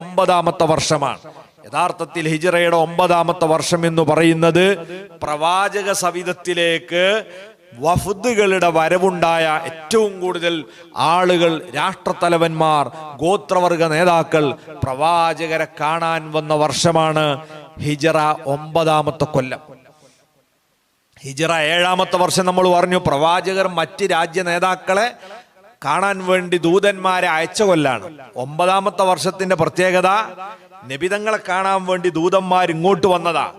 ഒമ്പതാമത്തെ വർഷമാണ്. യഥാർത്ഥത്തിൽ ഹിജറയുടെ ഒമ്പതാമത്തെ വർഷം എന്ന് പറയുന്നത് പ്രവാചക സവിധത്തിലേക്ക് വഫുദുകളുടെ വരവുണ്ടായ ഏറ്റവും കൂടുതൽ ആളുകൾ രാഷ്ട്രത്തലവന്മാർ ഗോത്രവർഗ നേതാക്കൾ പ്രവാചകരെ കാണാൻ വന്ന വർഷമാണ് ഹിജറ ഒമ്പതാമത്തെ കൊല്ലം. ഹിജറ ഏഴാമത്തെ വർഷം നമ്മൾ പറഞ്ഞു പ്രവാചകർ മറ്റ് രാജ്യ നേതാക്കളെ കാണാൻ വേണ്ടി ദൂതന്മാരെ അയച്ച കൊല്ലാണ് ഒമ്പതാമത്തെ വർഷത്തിന്റെ പ്രത്യേകത നബിതങ്ങളെ കാണാൻ വേണ്ടി ദൂതന്മാർ ഇങ്ങോട്ട് വന്നതാ.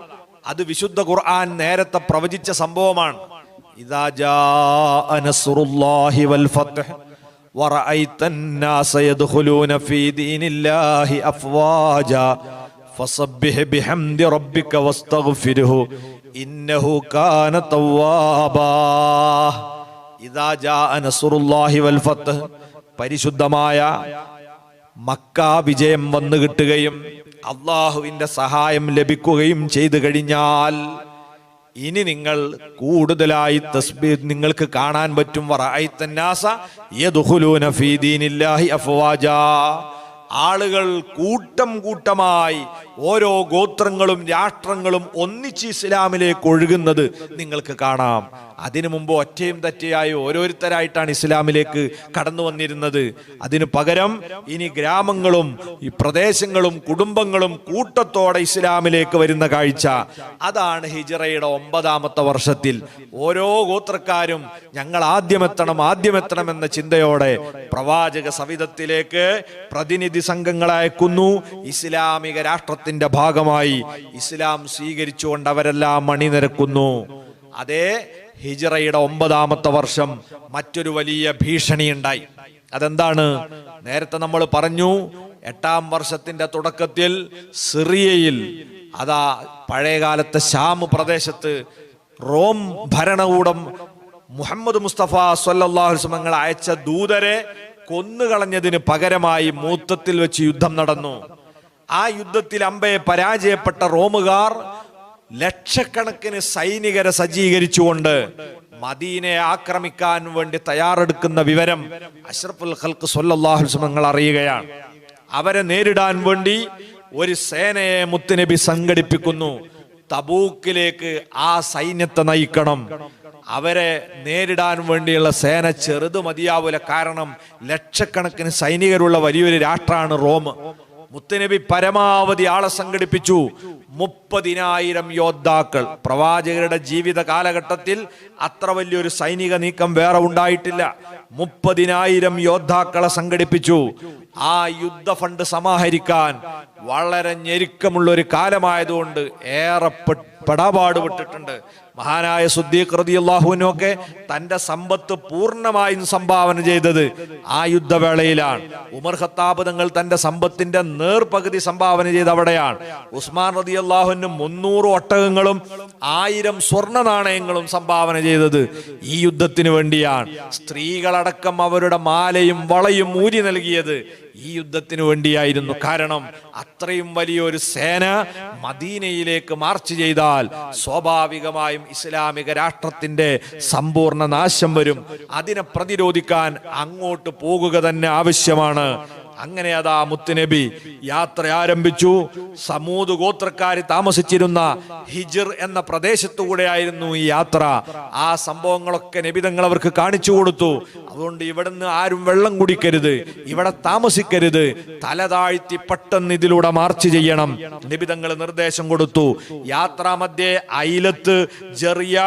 അത് വിശുദ്ധ ഖുർആൻ നേരത്തെ പ്രവചിച്ച സംഭവമാണ്. ഇന്നഹു കാന നസ്റുല്ലാഹി പരിശുദ്ധമായ മക്ക വിജയം വന്നു കിട്ടുകയും അള്ളാഹുവിന്റെ സഹായം ലഭിക്കുകയും ചെയ്തു കഴിഞ്ഞാൽ ഇനി നിങ്ങൾ കൂടുതലായി തസ്ബീർ നിങ്ങൾക്ക് കാണാൻ പറ്റും. ആളുകൾ കൂട്ടം കൂട്ടമായി ഓരോ ഗോത്രങ്ങളും രാഷ്ട്രങ്ങളും ഒന്നിച്ച് ഇസ്ലാമിലേക്ക് ഒഴുകുന്നത് നിങ്ങൾക്ക് കാണാം. അതിനു മുമ്പ് ഒറ്റയും തെറ്റയായി ഓരോരുത്തരായിട്ടാണ് ഇസ്ലാമിലേക്ക് കടന്നു വന്നിരുന്നത്. അതിനു പകരം ഇനി ഗ്രാമങ്ങളും ഈ പ്രദേശങ്ങളും കുടുംബങ്ങളും കൂട്ടത്തോടെ ഇസ്ലാമിലേക്ക് വരുന്ന കാഴ്ച. അതാണ് ഹിജറയുടെ ഒമ്പതാമത്തെ വർഷത്തിൽ. ഓരോ ഗോത്രക്കാരും ഞങ്ങൾ ആദ്യമെത്തണം ആദ്യമെത്തണം എന്ന ചിന്തയോടെ പ്രവാചക സവിധത്തിലേക്ക് പ്രതിനിധി സംഘങ്ങളയക്കുന്നു ഇസ്ലാമിക രാഷ്ട്രത്തിന്റെ ഭാഗമായി ഇസ്ലാം സ്വീകരിച്ചുകൊണ്ട് അവരെല്ലാം അണിനിരക്കുന്നു അതേ ഹിജറയുടെ ഒമ്പതാമത്തെ വർഷം മറ്റൊരു വലിയ ഭീഷണി ഉണ്ടായി അതെന്താണ്? നേരത്തെ നമ്മൾ പറഞ്ഞു എട്ടാം വർഷത്തിന്റെ തുടക്കത്തിൽ സിറിയയിൽ അതാ പഴയകാലത്തെ ഷാം പ്രദേശത്ത് റോം ഭരണകൂടം മുഹമ്മദ് മുസ്തഫ സൊല്ലാഹുസ്മങ്ങൾ അയച്ച ദൂതരെ കൊന്നുകളഞ്ഞതിന് പകരമായി മൂത്തത്തിൽ വെച്ച് യുദ്ധം നടന്നു. ആ യുദ്ധത്തിൽ അമ്പയെ പരാജയപ്പെട്ട റോമുകാർ ലക്ഷക്കണക്കിന് സൈനികരെ സജ്ജീകരിച്ചുകൊണ്ട് മദീനയെ ആക്രമിക്കാൻ വേണ്ടി തയ്യാറെടുക്കുന്ന വിവരം അഷ്റഫുൽ ഖൽക്ക് സൊല്ലാഹുസ്മങ്ങൾ അറിയുകയാണ്. അവരെ നേരിടാൻ വേണ്ടി ഒരു സേനയെ മുത്തുനബി സംഘടിപ്പിക്കുന്നു. തബൂക്കിലേക്ക് ആ സൈന്യത്തെ നയിക്കണം. അവരെ നേരിടാൻ വേണ്ടിയുള്ള സേന ചെറുത് മതിയാവൂല. കാരണം ലക്ഷക്കണക്കിന് സൈനികരുള്ള വലിയൊരു രാഷ്ട്രമാണ് റോം. മുത്തനബി പരമാവധി ആളെ സംഘടിപ്പിച്ചു. മുപ്പതിനായിരം യോദ്ധാക്കൾ. പ്രവാചകരുടെ ജീവിത കാലഘട്ടത്തിൽ അത്ര വലിയൊരു സൈനിക നീക്കം വേറെ ഉണ്ടായിട്ടില്ല. മുപ്പതിനായിരം യോദ്ധാക്കളെ സംഘടിപ്പിച്ചു. ആ യുദ്ധ ഫണ്ട് സമാഹരിക്കാൻ വളരെ ഞെരുക്കമുള്ള ഒരു കാലമായതുകൊണ്ട് ഏറെ പെടാപാട് വിട്ടിട്ടുണ്ട് മഹാനായ സുദ്ദീഖ് അള്ളാഹുവിനൊക്കെ തന്റെ സമ്പത്ത് പൂർണമായും സംഭാവന ചെയ്തത് ആ യുദ്ധവേളയിലാണ്. ഉമർ ഖത്താബ് തങ്ങൾ തന്റെ സമ്പത്തിന്റെ നേർപകുതി സംഭാവന ചെയ്ത് അവിടെയാണ്. ഉസ്മാൻ റതി അള്ളാഹുവിന് മുന്നൂറ് ഒട്ടകങ്ങളും ആയിരം സ്വർണ നാണയങ്ങളും സംഭാവന ചെയ്തത് ഈ യുദ്ധത്തിന് വേണ്ടിയാണ്. സ്ത്രീകളടക്കം അവരുടെ മാലയും വളയും ഊരി നൽകിയത് ഈ യുദ്ധത്തിന് വേണ്ടിയായിരുന്നു. കാരണം അത്രയും വലിയൊരു സേന മദീനയിലേക്ക് മാർച്ച് ചെയ്താൽ സ്വാഭാവികമായും ഇസ്ലാമിക രാഷ്ട്രത്തിന്റെ സമ്പൂർണ നാശം വരും. അതിനെ പ്രതിരോധിക്കാൻ അങ്ങോട്ട് പോകുക തന്നെ ആവശ്യമാണ്. അങ്ങനെ അതാ മുത്തുനബി യാത്ര ആരംഭിച്ചു. സമൂത് ഗോത്രക്കാർ താമസിച്ചിരുന്ന ഹിജിർ എന്ന പ്രദേശത്തുകൂടെയായിരുന്നു ഈ യാത്ര. ആ സംഭവങ്ങളൊക്കെ നബിതങ്ങൾ അവർക്ക് കാണിച്ചു കൊടുത്തു. അതുകൊണ്ട് ഇവിടുന്ന് ആരും വെള്ളം കുടിക്കരുത് ഇവിടെ താമസിക്കരുത് തല താഴ്ത്തി പെട്ടെന്ന് ഇതിലൂടെ മാർച്ച് ചെയ്യണം. നിബിതങ്ങൾ നിർദ്ദേശം കൊടുത്തു. യാത്രാമധ്യേ ഐലത്ത് ജെറിയ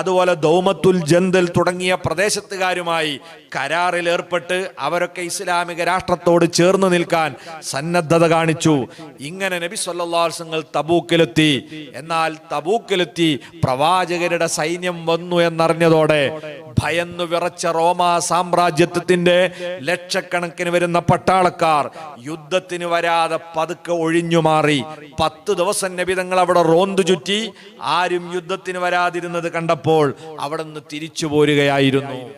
അതുപോലെ ദൗമത്തുൽ ജന്തൽ തുടങ്ങിയ പ്രദേശത്തുകാരുമായി കരാറിൽ ഏർപ്പെട്ട് അവരൊക്കെ ഇസ്ലാമിക രാഷ്ട്രത്തോട് ചേർന്ന് നിൽക്കാൻ സന്നദ്ധത കാണിച്ചു. ഇങ്ങനെ നബി സല്ലാസങ്ങൾ തബൂക്കിലെത്തി. എന്നാൽ തബൂക്കിലെത്തി പ്രവാചകരുടെ സൈന്യം വന്നു എന്നറിഞ്ഞതോടെ ഭയന്നു വിറച്ച റോമാ സാമ്രാജ്യത്വത്തിന്റെ ലക്ഷക്കണക്കിന് വരുന്ന പട്ടാളക്കാർ യുദ്ധത്തിന് വരാതെ പതുക്കെ ഒഴിഞ്ഞു മാറി. പത്ത് ദിവസം നബിതങ്ങൾ അവിടെ റോന്തു ചുറ്റി ആരും യുദ്ധത്തിന് വരാതിരുന്നത് കണ്ടപ്പോൾ അവിടെ നിന്ന് തിരിച്ചു പോരുകയായിരുന്നു.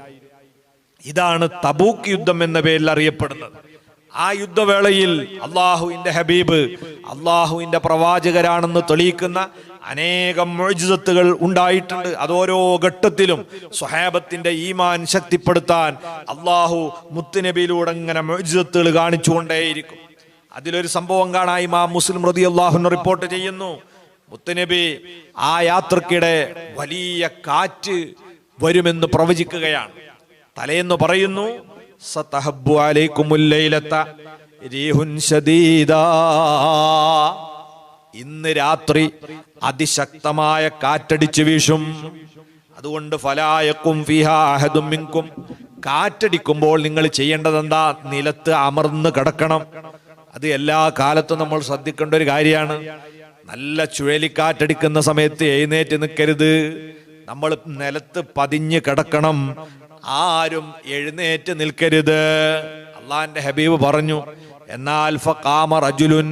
ഇതാണ് തബൂക്ക് യുദ്ധം എന്ന പേരിൽ അറിയപ്പെടുന്നത്. ആ യുദ്ധവേളയിൽ അള്ളാഹുവിന്റെ ഹബീബ് അള്ളാഹുവിന്റെ പ്രവാചകരാണെന്ന് തെളിയിക്കുന്ന അനേകം മൊഴിജിതത്തുകൾ ഉണ്ടായിട്ടുണ്ട്. അതോരോ ഘട്ടത്തിലും സ്വഹാബത്തിന്റെ ഈമാൻ ശക്തിപ്പെടുത്താൻ അള്ളാഹു മുത്തുനബിയിലൂടെ ഇങ്ങനെ മൊഴിജിതത്തുകൾ കാണിച്ചുകൊണ്ടേയിരിക്കും. അതിലൊരു സംഭവം കാണാൻ മാ മുസ്ലിം റതി അള്ളാഹുന്ന് റിപ്പോർട്ട് ചെയ്യുന്നു. മുത്തുനബി ആ യാത്രക്കിടെ വലിയ കാറ്റ് വരുമെന്ന് പ്രവചിക്കുകയാണ്. തലേന്ന് പറയുന്നു സതഹബ്ബു ഇന്ന് രാത്രി അതിശക്തമായ കാറ്റടിച്ചു വീശും. അതുകൊണ്ട് ഫലായക്കും ഫിഹാഹദും മിൻകും. കാറ്റടിക്കുമ്പോൾ നിങ്ങൾ ചെയ്യേണ്ടത് എന്താ നിലത്ത് അമർന്ന് കിടക്കണം. അത് എല്ലാ കാലത്തും നമ്മൾ ശ്രദ്ധിക്കേണ്ട ഒരു കാര്യമാണ്. നല്ല ചുഴലിക്കാറ്റടിക്കുന്ന സമയത്ത് എഴുന്നേറ്റ് നിൽക്കരുത്. നമ്മൾ നിലത്ത് പതിഞ്ഞ് കിടക്കണം. ആരും എഴുന്നേറ്റ് നിൽക്കരുത്. അള്ളാന്റെ ഹബീബ് പറഞ്ഞു എന്നാൽ ഫഖാമ റജുലുൻ.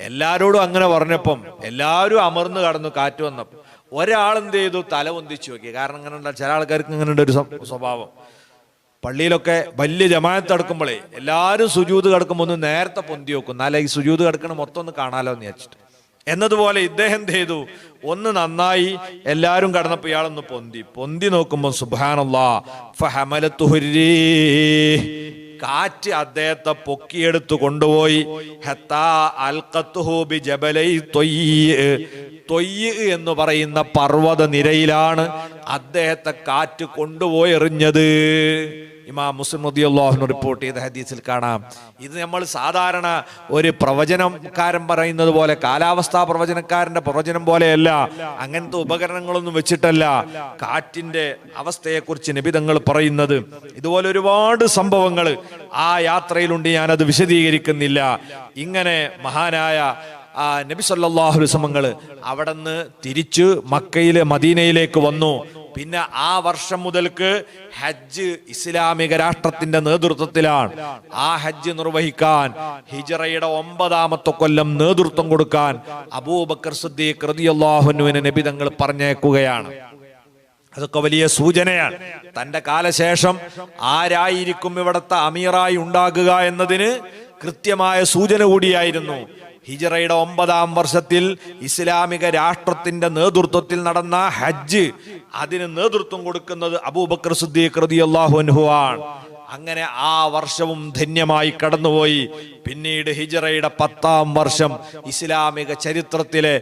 എല്ലാരോടും അങ്ങനെ പറഞ്ഞപ്പം എല്ലാവരും അമർന്ന് കടന്നു കാറ്റ് വന്നപ്പോൾ ഒരാൾ എന്ത് ചെയ്തു? തല പൊന്തിച്ചു നോക്കി. കാരണം ഇങ്ങനെ ഉണ്ട് ചില ആൾക്കാർക്ക് ഇങ്ങനെ ഒരു സ്വഭാവം. പള്ളിയിലൊക്കെ വലിയ ജമാഅത്ത് എടുക്കുമ്പോഴേ എല്ലാവരും സുജൂത് കിടക്കുമ്പോൾ ഒന്ന് നേരത്തെ പൊന്തി വെക്കും എന്നാലേ ഈ സുജൂത് കിടക്കണ മൊത്തം ഒന്ന് കാണാലോ എന്ന് വിചാരിച്ചിട്ട്. എന്നതുപോലെ ഇദ്ദേഹം എന്ത് ചെയ്തു. ഒന്ന് നന്നായി എല്ലാവരും കടന്നപ്പോൾ ഇയാളൊന്ന് പൊന്തി. പൊന്തി നോക്കുമ്പോൾ ഫഹമലത്തുഹുരീ കാറ്റ് അദ്ദേഹത്തെ പൊക്കിയെടുത്തു കൊണ്ടുപോയി. ജബലൈ എന്ന് പറയുന്ന പർവത നിരയിലാണ് അദ്ദേഹത്തെ കാറ്റ് കൊണ്ടുപോയി എറിഞ്ഞത് ഇമാം മുസ്ലിം റളിയല്ലാഹു റിപ്പോർട്ട് ചെയ്ത ഹദീസിൽ കാണാം. ഇത് നമ്മൾ സാധാരണ ഒരു പ്രവചനക്കാരൻ പറയുന്നത് പോലെ കാലാവസ്ഥാ പ്രവചനക്കാരന്റെ പ്രവചനം പോലെയല്ല അങ്ങനത്തെ ഉപകരണങ്ങളൊന്നും വെച്ചിട്ടല്ല കാറ്റിന്റെ അവസ്ഥയെക്കുറിച്ച് നിബിതങ്ങൾ പറയുന്നത്. ഇതുപോലെ ഒരുപാട് സംഭവങ്ങൾ ആ യാത്രയിലുണ്ട് ഞാനത് വിശദീകരിക്കുന്നില്ല. ഇങ്ങനെ മഹാനായ ആ നബി വസല്ലമകൾ അവിടെ നിന്ന് തിരിച്ചു മക്കയിലെ മദീനയിലേക്ക് വന്നു. പിന്നെ ആ വർഷം മുതൽക്ക് ഹജ്ജ് ഇസ്ലാമിക രാഷ്ട്രത്തിന്റെ നേതൃത്വത്തിലാണ്. ആ ഹജ്ജ് നിർവഹിക്കാൻ ഹിജറയുടെ ഒമ്പതാമത്തെ കൊല്ലം നേതൃത്വം കൊടുക്കാൻ അബൂബക്കർ സിദ്ദീഖ് റതിയല്ലാഹുനുവിന് നബി തങ്ങൾ പറഞ്ഞേക്കുകയാണ്. അതൊക്കെ വലിയ സൂചനയാണ്. തന്റെ കാലശേഷം ആരായിരിക്കും ഇവിടുത്തെ അമീറായി ഉണ്ടാകുക എന്നതിന് കൃത്യമായ സൂചന കൂടിയായിരുന്നു. ഹിജറയുടെ ഒമ്പതാം വർഷത്തിൽ ഇസ്ലാമിക രാഷ്ട്രത്തിന്റെ നേതൃത്വത്തിൽ നടന്ന ഹജ്ജ്. അതിന് നേതൃത്വം കൊടുക്കുന്നത് അബൂബക്കർ സുദ്ദീഖ് റളിയല്ലാഹു അൻഹു ആണ്. അങ്ങനെ ആ വർഷവും ധന്യമായി കടന്നുപോയി. പിന്നീട് ഹിജറയുടെ പത്താം വർഷം ഇസ്ലാമിക ചരിത്രത്തിലെ